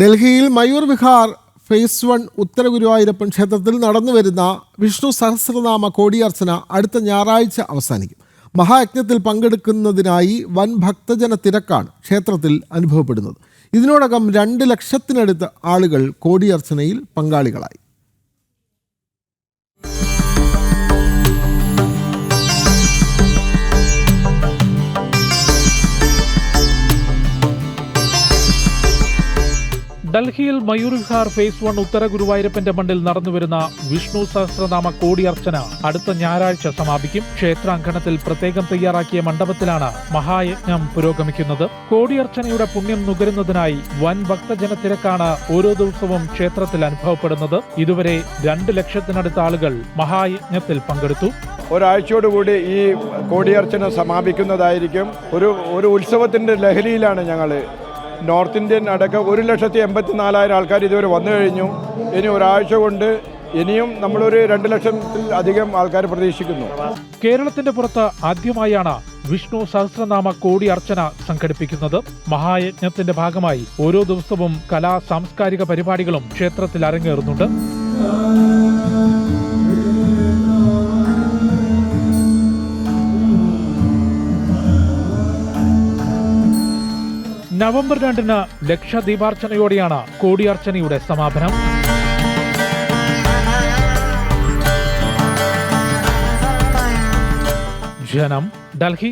ഡൽഹിയിൽ Mayur Vihar phase one Uttara Guruvayurappan ക്ഷേത്രത്തിൽ നടന്നുവരുന്ന വിഷ്ണു സഹസ്രനാമ കോടിയർച്ചന അടുത്ത ഞായറാഴ്ച അവസാനിക്കും. മഹായജ്ഞത്തിൽ പങ്കെടുക്കുന്നതിനായി വൻ ഭക്തജന തിരക്കാണ് ക്ഷേത്രത്തിൽ അനുഭവപ്പെടുന്നത്. ഇതിനോടകം രണ്ട് ലക്ഷത്തിനടുത്ത് ആളുകൾ കോടിയർച്ചനയിൽ പങ്കാളികളായി. ഡൽഹിയിൽ മയൂർ വിഹാർ ഫേസ് വൺ ഉത്തര ഗുരുവായൂരപ്പന്റെ മണ്ണിൽ നടന്നുവരുന്ന വിഷ്ണു സഹസ്രനാമ കോടിയർച്ചന അടുത്ത ഞായറാഴ്ച സമാപിക്കും. ക്ഷേത്രാങ്കണത്തിൽ പ്രത്യേകം തയ്യാറാക്കിയ മണ്ഡപത്തിലാണ് മഹായജ്ഞം പുരോഗമിക്കുന്നത്. കോടിയർച്ചനയുടെ പുണ്യം നുകരുന്നതിനായി വൻ ഭക്തജന തിരക്കാണ് ഓരോ ദിവസവും ക്ഷേത്രത്തിൽ അനുഭവപ്പെടുന്നത്. ഇതുവരെ രണ്ട് ലക്ഷത്തിനടുത്ത ആളുകൾ മഹായജ്ഞത്തിൽ പങ്കെടുത്തു. ഒരാഴ്ചയോടുകൂടി ഈ കോടിയർച്ചന സമാപിക്കുന്നതായിരിക്കും. ഒരു ഒരു ഉത്സവത്തിന്റെ ലഹരിയിലാണ് ഞങ്ങൾ നോർത്ത് ഇന്ത്യൻ അടക്കം ഒരു ലക്ഷത്തി എൺപത്തി നാലായിരം ആൾക്കാർ ഇതുവരെ വന്നു കഴിഞ്ഞു. ഇനി ഒരാഴ്ച കൊണ്ട് ഇനിയും നമ്മളൊരു രണ്ട് ലക്ഷത്തിൽ അധികം ആൾക്കാർ പ്രതീക്ഷിക്കുന്നു. കേരളത്തിന്റെ പുറത്ത് ആദ്യമായാണ് വിഷ്ണു സഹസ്രനാമ കോടി അർച്ചന സംഘടിപ്പിക്കുന്നത്. മഹായജ്ഞത്തിന്റെ ഭാഗമായി ഓരോ ദിവസവും കലാ സാംസ്കാരിക പരിപാടികളും ക്ഷേത്രത്തിൽ അരങ്ങേറുന്നുണ്ട്. നവംബർ രണ്ടിന് ലക്ഷദീപാർച്ചനയോടെയാണ് കോടിയാർച്ചനയുടെ സമാപനം. ജനം ഡൽഹി